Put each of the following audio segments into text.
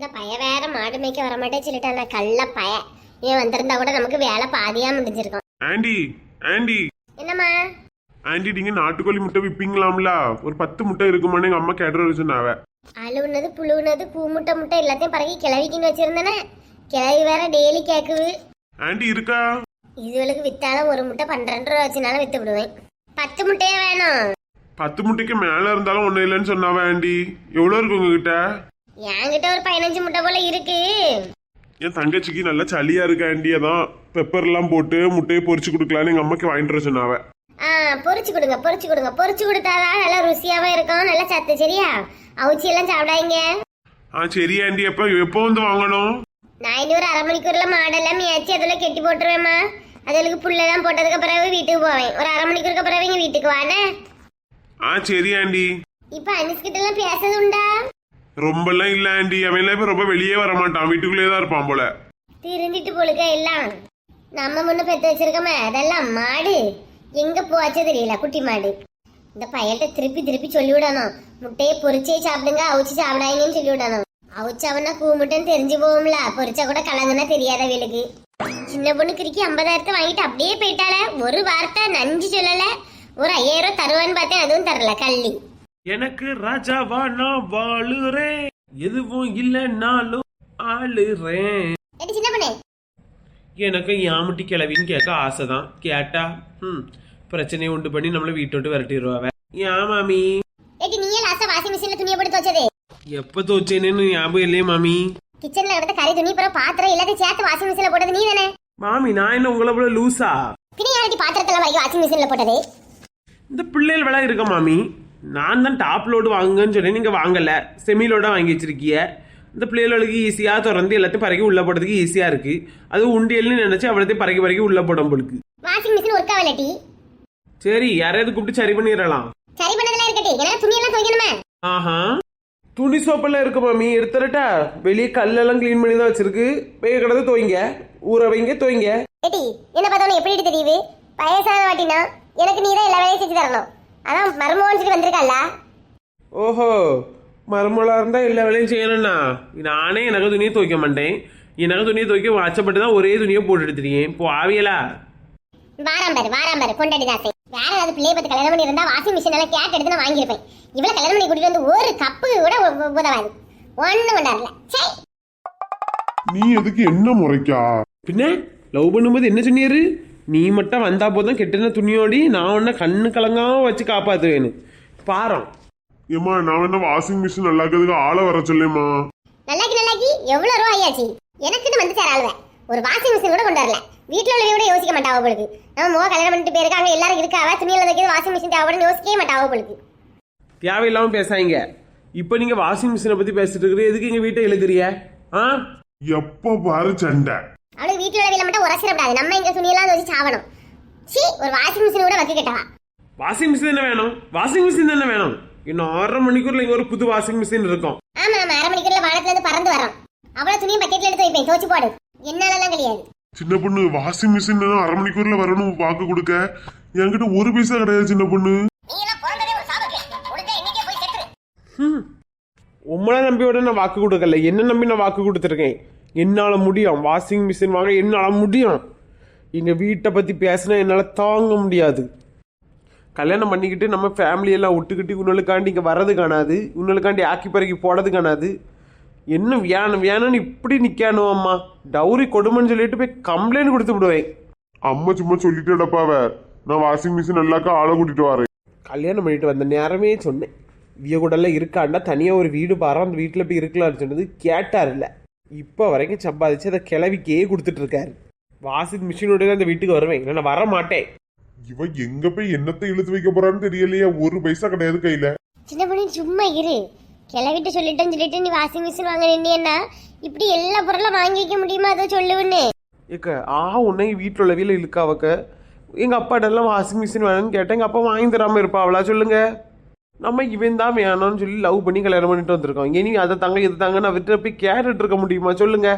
இந்த பைய வேற மாடு மேய்க்க வர மாட்டே சொல்லிட்டான கள்ள பய. இவன் வந்திருந்தா கூட நமக்கு வேலை பாதியா முடிஞ்சிருக்கும். Aunty aunty. என்னம்மா? ஆண்டி நீங்க நாட்டுக்கோழி முட்டை விப்பீங்களாம்ல? ஒரு பத்து முட்டை இருக்குமான்னு எங்க அம்மா கேட்டு சொன்னாவ. அழுவுனது புழுவுனது பூ முட்டை முட்டை எல்லாத்தையும் பறக்கி கிளவிக்கின்னு வச்சிருந்தேனே. கிளவி வேற டெய்லி கேக்குது. ஆண்டி இருக்கா? இதுவளுக்கு வித்தாலும் ஒரு முட்டை பன்னிரெண்டு ரூபா வச்சுனாலும் வித்து விடுவேன். பத்து முட்டையே வேணும்? பத்து முட்டைக்கு மேல இருந்தாலும் ஒண்ணு இல்லைன்னு சொன்னாவ ஆண்டி. எவ்வளவு இருக்கு உங்ககிட்ட? என்கிட்ட ஒரு பதினஞ்சு முட்டை போல இருக்கு. என் தங்கச்சிக்கு நல்லா சளியா இருக்கு ஆண்டி அதான் பெப்பர் எல்லாம் போட்டு முட்டையை பொரிச்சு கொடுக்கலான்னு எங்க அம்மாக்கு வாங்கிட்டு சொன்னாவ. ஆ பொரிச்சு கொடுங்க பொரிச்சு கொடுங்க. பொரிச்சு கொடுத்தாதான் நல்லா ருசியாவே இருக்கும் நல்லா சத்து சரியா? அவுச்சி எல்லாம் சாப்பிடாதீங்க. ஆ சரி ஆண்டி எப்ப எப்போ வந்து வாங்கணும்? நான் இன்னொரு அரை மணிக்கூர்ல மாடெல்லாம் மேய்ச்சி அதில் கெட்டி போட்டுருவேம்மா. அதுகளுக்கு புல்லெல்லாம் போட்டதுக்கு பிறகு வீட்டுக்கு போவேன். ஒரு அரை மணிக்கூருக்கு பிறகு வீட்டுக்கு வானே ஆ சரி ஆண்டி. இப்போ அனுஷ்கிட்ட எல்லாம் பேசுறது உண்டா? ரொம்பலாம் இல்ல ஆண்டி. அவன் எல்லாம் இப்ப ரொம்ப வெளியே வர மாட்டான். வீட்டுக்குள்ளேயே தான் இருப்பான் போல. திருந்திட்டு போலுக்க எல்லாம். நம்ம முன்ன பெத்து வச்சிருக்கோமே அதெல்லாம் மாடு. எங்க போச்சோ தெரியல குட்டி மாடு. இந்த பையல்கிட்ட திருப்பி திருப்பி சொல்லி விடணும். முட்டையை பொரிச்சே சாப்பிடுங்க அவிச்சு சாப்பிடாங்கன்னு சொல்லி விடணும். அவிச்சவனா கூமுட்டன்னு தெரிஞ்சு போகும்ல. பொரிச்சா கூட கலங்குனா தெரியாத வீலுக்கு சின்ன பொண்ணு கிறுக்கி ஐம்பதாயிரத்தை வாங்கிட்டு அப்படியே போயிட்டால ஒரு வார்த்தை நஞ்சு சொல்லல. ஒரு ஐயாயிரம் தருவான்னு பார்த்தேன் அதுவும் தரல கள்ளி. எனக்கு ராஜாவா நான் வாழுறேன் எதுவும் இல்லைன்னாலும் ஆளுறேன். எனக்கு யாமுட்டி கிளவின்னு கேட்க ஆசைதான். கேட்டா ம் பிரச்சனையை உண்டு பண்ணி நம்மளை வீட்டை விட்டு விரட்டிடுவாவ ஏன் மாமி? எப்ப தோச்சேன்னு ஞாபகம் இல்லையே மாமி. கிச்சன்ல கிடந்த கறி துணி அப்புறம் பாத்திரம் எல்லாத்தையும் சேர்த்து வாஷிங் மிஷின்ல போட்டது நீ தானே? மாமி நான் என்ன உங்களை போல லூசா? பின்ன யாரடி பாத்திரத்தெல்லாம் வாங்கி வாஷிங் மிஷின்ல போட்டது? இந்த பிள்ளைகள் விலை இருக்க மாமி? நான் தான் டாப் லோடு வாங்குங்கன்னு சொல்லி நீங்க வாங்கல. செமி லோடா வாங்கி வச்சிருக்கிய. இந்த பிள்ளைகளுக்கு ஈஸியா திறந்து எல்லாத்தையும் பறக்கி உள்ள போடுறதுக்கு ஈஸியா இருக்கு. அது உண்டியல்னு நினைச்சு அவ்வளோத்தையும் பறக்கி பறக்கி உள்ள போடும் பொழுது. வாஷிங் மிஷின் ஒர்க் ஆகலட்டி சரி யாரையாவது கூப்பிட்டு சரி பண்ணிடலாம். சரி பண்ணதெல்லாம் இருக்கட்டி ஏன்னா துணி எல்லாம் துவைக்கணுமே? ஆஹா. துணி சோப்பெல்லாம் இருக்கு மாமி. எடுத்துறட்டா வெளியே கல்லெல்லாம் க்ளீன் பண்ணி தான் வச்சிருக்கு. வெய்ய கிடந்து துவைங்க. ஊற வைங்க துவைங்க. ஏட்டி என்ன பார்த்தவன எப்படி தெரியுது வயசான வாட்டினா எனக்கு நீ தான் எல்லா வேலையும் செஞ்சு தரணும். அதான் மருமகன் சொல்லி வந்திருக்கல்ல ஓஹோ மருமலா இருந்தா எல்லா வேலையும் செய்யணும்னா. நானே எனக்கு துணியை துவைக்க மாட்டேன். எனக்கு துணியை துவைக்க வாச்சப்பட்டு தான் ஒரே துணியை போட்டு எடுத்துருக்கேன் இப்போ ஆவியலா. வாராம்பர் வாராம்பர் கொண்டாடி தாசை. வேற ஏதாவது பிள்ளைய பத்தி கல்யாணம் பண்ணி இருந்தா வாஷிங் மிஷின் எல்லாம் கேட்டு எடுத்து நான் வாங்கியிருப்பேன். இவ்வளவு கல்யாணம் பண்ணி கூட்டிட்டு வந்து ஒரு கப்பு கூட உதவாது. ஒண்ணும் கொண்டாடல சே நீ எதுக்கு என்ன முறைக்கா? பின்ன லவ் பண்ணும்போது என்ன சொன்னியாரு நீ மட்டும் வந்தா போதும் கெட்டின துணியோடி நான் உன்னை கண்ணு கலங்காம வச்சு காப்பாத்துவேன்னு. பாரம் ஏமா நான் என்ன வாஷிங் மிஷின் நல்லா இருக்கிறதுக்கு ஆளை வர சொல்லேம்மா? நல்லாக்கி நல்லாக்கி எவ்வளவு ரூபா ஆயாச்சு? எனக்குன்னு வந்து சேர ஆளுவ. ஒரு வாஷிங் மிஷின் கூட கொண்டு வரல. வீட்டுல உள்ளவங்க கூட யோசிக்க மாட்டா அவளுக்கு நம்ம முக கல்யாணம் பண்ணிட்டு போயிருக்காங்க எல்லாரும் இருக்காவ துணியில தைக்கிறது வாஷிங் மிஷின் தேவைன்னு யோசிக்கவே மாட்டா அவளுக்கு தேவையில்லாம பேசாதீங்க. இப்போ நீங்க வாஷிங் மிஷினை பத்தி பேசிட்டு இருக்கிற எதுக்கு எங்க வீட்டை எழுதுறிய ஆ? எப்ப பாரு சண்டை. அவளுக்கு வீட்டுல உள்ள வேலை மட்டும் உரசிடப்படாது நம்ம இங்க துணியெல்லாம் வச்சு சாவணும். சீ ஒரு வாஷிங் மிஷின் கூட வைக்க கேட்டவா? வாஷிங் மிஷின் என்ன வேணும்? வாஷிங் மிஷின் என்ன வேணும்? இன்னும் ஆறரை மணிக்கூர்ல இங்க ஒரு புது வாஷிங் மிஷின் இருக்கும். ஆமா ஆமா. அரை மணிக்குள்ள வானத்துல இருந்து பறந்து வரோம். அவ்வளவு துணியும் பக்கெட்ல எடுத்து வைப்பேன். துவச்சு போடு. என்னாலலாம் கிடையாது சின்ன பொண்ணு வாஷிங் மிஷின் அரை மணிக்கூர்ல வரணும் வாக்கு கொடுக்க. என்கிட்ட ஒரு பைசா கிடையாது சின்ன பொண்ணு. நீ எல்லாம் பிறந்ததே ஒரு சாபக்கேடு ஒழுங்கா இன்னைக்கே போய் செத்துரு. ஹம். உம்மளை நம்பியோட நான் வாக்கு கொடுக்கல. என்ன நம்பி நான் வாக்கு கொடுத்துருக்கேன்? என்னால் முடியும். வாஷிங் மிஷின் வாங்க என்னால் முடியும். எங்கள் வீட்டை பற்றி பேசினா என்னால் தாங்க முடியாது. கல்யாணம் பண்ணிக்கிட்டு நம்ம எல்லாம் விட்டுக்கிட்டு இவனுக்காண்டி இங்கே வர்றது காணாது. இவனுக்காண்டி ஆக்கி பறக்கி போடுறது காணாது. என்ன வேணும் வேணும்னு இப்படி நிற்கானோ அம்மா. டவுரி கொடுமைன்னு சொல்லிட்டு போய் கம்ப்ளைண்ட் கொடுத்து விடுவேன். அம்மா சும்மா சொல்லிட்டு டப்பாவ நான் வாஷிங் மிஷின் நல்லாக்கா ஆளை கூட்டிட்டு வரேன். கல்யாணம் பண்ணிட்டு வந்த நேரமே சொன்னேன். விய கூடலாம் இருக்காண்டா? தனியாக ஒரு வீடு பாரு. அந்த வீட்டில் போய் இருக்கலாம்னு சொன்னது கேட்டார் இல்லை இப்போ வரைக்கும் சம்பாதிச்சு அதை கிளவிக்கே கொடுத்துட்டு இருக்காரு வாஷிங் மிஷினோட அந்த வீட்டுக்கு வருவேன். நான் வர மாட்டேன். இவ எங்க போய் என்னத்தை இழுத்து வைக்க போறான்னு தெரியலையே. ஒரு பைசா கிடையாது கையில. சின்ன பொண்ணு சும்மா இரு. கிளவிட்டு சொல்லிட்டேன்னு சொல்லிட்டு நீ வாஷிங் மிஷின் வாங்க நின்னா இப்படி எல்லா பொருளும் வாங்கி வைக்க முடியுமா? அதை சொல்லுவேன்னு ஏக்க ஆ உன்னை வீட்டில் உள்ள வீல இழுக்காவக்க எங்கள் அப்பாட்டெல்லாம் வாஷிங் மிஷின் வேணும்னு கேட்டேன். எங்கள் அப்பா வாங்கி தராமல் இருப்பாவளா சொல்லுங்க. நம்ம இவன் தான் வேணும்னு சொல்லி லவ் பண்ணி கல்யாணம் பண்ணிட்டு வந்திருக்கோம் இனி அதை தாங்க இது தாங்கன்னு அவர்கிட்ட போய் கேட்டுட்டு இருக்க முடியுமா? சொல்லுங்க.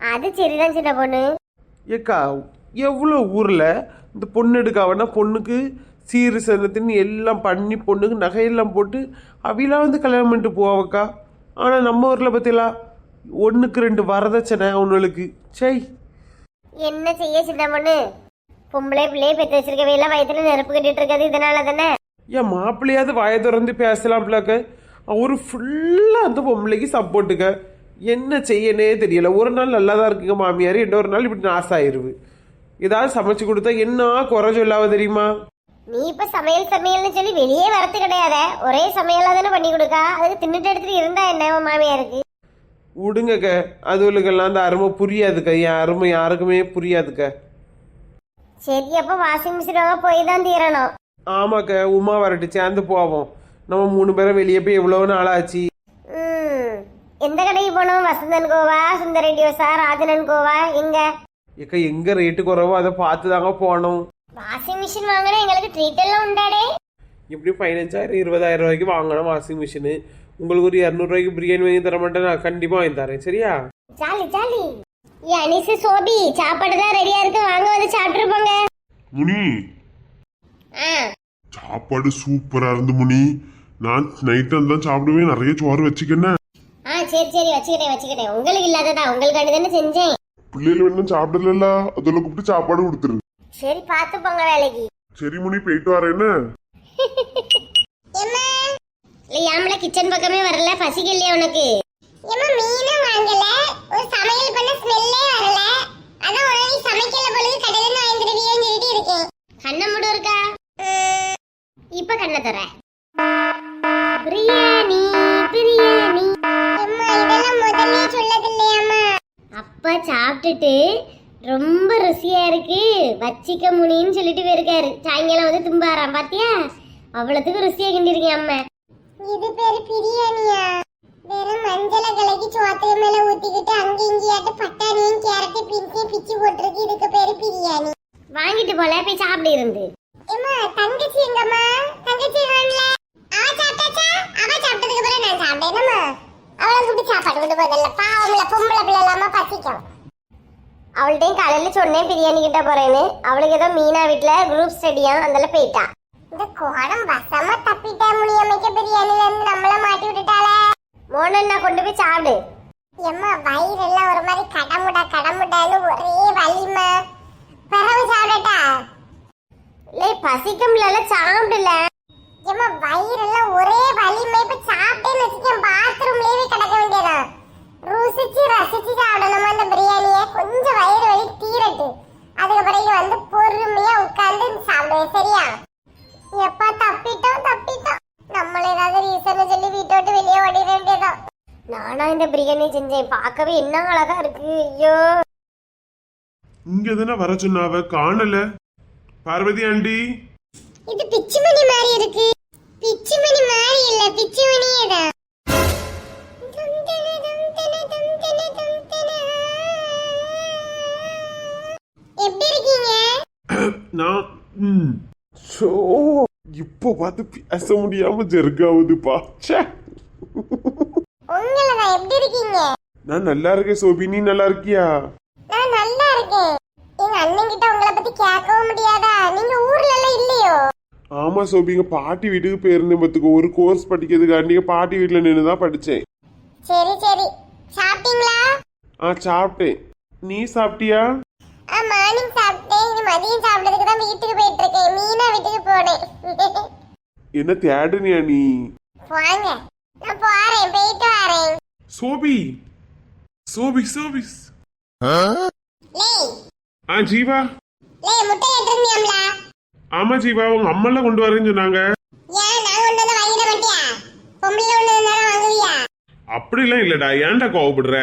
அது சரிதான் சின்ன பொண்ணு. ஏக்கா எவ்வளோ ஊரில் இந்த பொண்ணு எடுக்காவனா பொண்ணுக்கு சீரு சனத்தின்னு எல்லாம் பண்ணி பொண்ணுக்கு நகையெல்லாம் போட்டு அவிலாம் வந்து கல்யாணம் பண்ணிட்டு போவாக்கா? ஆனால் நம்ம ஊரில் பற்றிலாம் ஒன்றுக்கு ரெண்டு வரதட்சணை அவனுக்கு சை. என்ன செய்ய சின்ன பொண்ணு? பொம்பளை பிள்ளைய பெற்று வச்சிருக்கவே எல்லாம் வயிற்றுல நெருப்பு கட்டிட்டு இருக்கிறது இதனால தானே என் மாப்பிள்ளையாவது வாயை திறந்து பேசலாம்லக்க அவரு ஃபுல்லாக அந்த பொம்பளைக்கு சப்போர்ட்டுக்க என்ன செய்யனே தெரியல. ஒரு நாள் நல்லா தான் இருக்குங்க மாமியார். இன்னொரு நாள் இப்படி நாசாயிருவு. ஏதாவது சமைச்சு கொடுத்தா என்ன குறை சொல்லாவ தெரியுமா? நீ இப்ப சமையல் சமையல்னு சொல்லி வெளியே வரது கிடையாத. ஒரே சமையலா தானே பண்ணி கொடுக்கா? அதுக்கு தின்னுட்டு எடுத்துட்டு இருந்தா என்ன மாமியாருக்கு? விடுங்கக்க அதுகளுக்கெல்லாம் அந்த அருமை புரியாதுக்க. என் அருமை யாருக்குமே புரியாதுக்க. சரி அப்ப வாஷிங் மிஷின் வாங்க போய் தான் தீரணும். ஆமாக்க உமா வரட்டு சேர்ந்து போவோம். நம்ம மூணு பேரும் வெளியே போய் எவ்வளோ நாள் ஆச்சு ம் எந்த கடைக்கு போனோம்? வசந்தன் கோவா சுந்தர டியோசா ராஜனன் கோவா எங்க? ஏக்கா எங்கே ரேட்டு குறவோ அதை பார்த்து தாங்க போனோம். வாஷிங் மிஷின் வாங்கினா எங்களுக்கு ட்ரீட் எல்லாம் உண்டாடே. எப்படியும் பதினஞ்சாயிரம் இருபதாயிரம் ரூபாய்க்கு வாங்கணும் வாஷிங் மிஷினு. உங்களுக்கு ஒரு இரநூறுவாய்க்கு பிரியாணி வாங்கி தர மாட்டேன் நான் கண்டிப்பாக வாங்கி தரேன் சரியா? Jolly jolly. ஏ அனிசு சோபி சாப்பாடு தான் ரெடியா இருக்கு. வாங்க வந்து சாப்பிட்டு போங்க முனி சாப்பாடு சூப்பரா இருந்து முனி. நான் நைட் தான் சாப்பிடுவேன். நிறைய சோறு வச்சுக்கண்ணே ஆ சரி சரி வச்சுக்கிட்டேன் வச்சுக்கிட்டேன். உங்களுக்கு இல்லாததா? உங்களுக்காண்டி தானே செஞ்சேன். பிள்ளைகள் வேணும் சாப்பிடல அதில் கூப்பிட்டு சாப்பாடு கொடுத்துரு. சரி பார்த்து போங்க வேலைக்கு. சரி முனி போயிட்டு வரேன்னு இல்ல யாமல கிச்சன் பக்கமே வரல. பசிக்கலையா உனக்கு? ஏமா மீனும் வாங்கல. ஒரு சமையல் பண்ண ஸ்மெல்லே வரல. அதான் சமைக்கல பொழுது கடையில இருந்து வாங்கிடுவியேன்னு சொல்லிட்டு இருக்கேன். கண்ண மூடு இருக்கா இப்ப கண்ண தர பிரியாணி பிரியாணி. அம்மா இதெல்லாம் முதல்லயே சொல்லது இல்லையாம்மா அப்பா சாப்பிட்டுட்டு ரொம்ப ருசியா இருக்கு. வச்சிக்க முடியும்னு சொல்லிட்டு போயிருக்காரு. சாயங்காலம் வந்து தும்பாராம் பாத்தியா? அவ்வளவுக்கு ருசியா கிண்டிருக்கேன் அம்மா. இது பேரு பிரியாணியா? வெறும் மஞ்சள கலக்கி சோத்து மேல ஊத்திக்கிட்டு அங்க இங்கேயாட்டு பட்டாணியும் கேரட்டு பீன்ஸையும் பிச்சு போட்டிருக்கு. இதுக்கு பேரு பிரியாணி. வாங்கிட்டு போல போய் சாப்பிடு இருந்து. தங்கச்சி எங்கம்மா? தங்கச்சி வரல அவ சாப்பிட்டாச்சா? அவ சாப்பிட்டதுக்கு அப்புறம் நான் சாப்பிட்டேனம்மா அவளை கூப்பிட்டு சாப்பாடு கொண்டு போதல்ல பாவம்ல பொம்பளை பிள்ளை இல்லாம பசிக்கும். அவள்கிட்டையும் காலையில சொன்னேன் பிரியாணி கிட்ட போறேன்னு. அவளுக்கு ஏதோ மீனா வீட்டுல குரூப் ஸ்டடியா அதனால போயிட்டா. இந்த கோடம் வசமா தப்பிட்டா முனியம்மைக்க பிரியாணில இருந்து நம்மள மாட்டி விட்டுட்டாளே. மோனண்ணா கொண்டு போய் சாப்பிடு. எம்மா வயிறெல்லாம் ஒரு மாதிரி கடமுடா கடமுடான்னு ஒரே வலிமா பிறகு சாப்பிடட்டா? பசிக்கும்ல சாப்பிடல. ஏமா வயிறெல்லாம் ஒரே வலிமை. இப்ப சாப்பிட்டேன்னு வச்சுக்கேன் பாத்ரூம்லயே கிடக்க வேண்டியதா? ருசிச்சு ரசிச்சு சாப்பிடணுமா அந்த பிரியாணியை? கொஞ்சம் வயிறு வலி தீரட்டு. அதுக்கு பிறகு வந்து பொறுமையா உட்கார்ந்து சாப்பிடுவேன் சரியா? எப்பா தப்பிட்டோம் தப்பிட்டோம். நம்மள ஏதாவது ரீசன் சொல்லி வீட்டை விட்டு வெளியே ஓடிட வேண்டியதான் நானா இந்த பிரியாணி செஞ்சேன். பார்க்கவே என்ன அழகா இருக்கு. ஐயோ. இங்க தானே வர சொன்னாவ? காணல. பார்வதி ஆண்டி. இது பிச்சுமணி மாதிரி இருக்கு. பிச்சுமணி மாதிரி இல்ல பிச்சுமணியே தான். எப்படி இருக்கீங்க? நான் ம். சோ இப்போ பார்த்து பேச முடியாம ஜெர்காவுதுப்பா. ச்சே. உங்களை எப்படி இருக்கீங்க? நான் நல்லா இருக்கேன் சோபி நீ நல்லா இருக்கியா? நான் நல்லா இருக்கேன். எங்க அண்ணன் கிட்ட உங்களை பத்தி கேட்கவும் முடியாதா? நீங்க ஊர்ல எல்லாம் இல்லையோ? ஆமா சோபி. எங்க பாட்டி வீட்டுக்கு போயிருந்தேன் பத்துக்கு. ஒரு கோர்ஸ் படிக்கிறதுக்காண்டி பாட்டி வீட்டுல நின்று தான் படிச்சேன். சரி சரி. சாப்பிட்டீங்களா? ஆ சாப்பிட்டேன். நீ சாப்பிட்டியா? ஆ மார்னிங் சாப்பிட்டேன். இனி மதியம் சாப்பிட்டதுக்கு தான் வீட்டுக்கு போயிட்டு இருக்கேன் மீனா வீட்டுக்கு போனேன். என்ன தேடுனியா நீ? வாங்க. நான் போறேன். போயிட்டு வரேன். சோபி. சோபி சோபி. லேய் ஆ ஜீவா? ஆமா ஜீவா உங்க அம்மெல்லாம் கொண்டு வரேன்னு சொன்னாங்க. அப்படிலாம் இல்லடா ஏன்டா கோவப்படுற?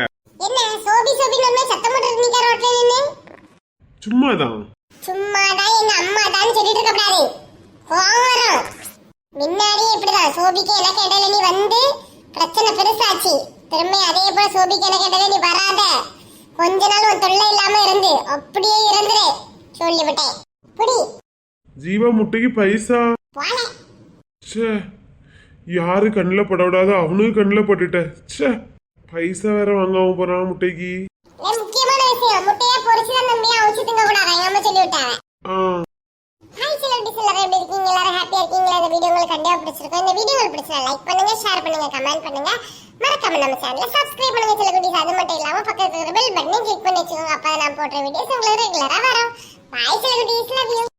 சும்மாதான். சும்மாதான் எங்க அம்மா தான் சொல்லிட்டு இருக்க கூடாது. கோவம் வரும். முன்னாடியே இப்படிதான் சோபிக்கு எனக்கு இடையில நீ வந்து பிரச்சனை பெருசாச்சு. திரும்ப அதே போல சோபிக்கு எனக்கு இடையில நீ வராத. கொஞ்ச நாள் உன் தொல்லை இல்லாம இருந்து அப்படியே இருந்துரு சொல்லிவிட்டேன். புடி. ஜீவா முட்டைக்கு பைசா. போல. ச்சே யாரு கண்ணில் படவிடாத அவனுக்கு கண்ணில் பட்டுட்ட. ச்சே பைசா வேற வாங்காம போறான் முட்டைக்கு. முக்கியமான விஷயம் முட்டையை பொரிச்சு தான் தம்பி அவிச்சு திங்க கூடாது எங்க அம்மா சொல்லி விட்டாங்க இந்த வீடியோ உங்களுக்கு கண்டிப்பாக பிடிச்சிருக்கும். இந்த வீடியோ உங்களுக்கு பிடிச்சா லைக் பண்ணுங்க ஷேர் பண்ணுங்க கமெண்ட் பண்ணுங்க. மறக்காம நம்ம சேனலை சப்ஸ்கிரைப் பண்ணுங்க சில குட்டீஸ். அது மட்டும் இல்லாமல் பக்கத்தில் பெல் பட்டனையும் கிளிக் பண்ணி வச்சுக்கோங்க. அப்போ நான் போடுற வீடியோஸ் உங்களுக்கு ரெகுலராக வரும். பாய் சில குட்டீஸ்.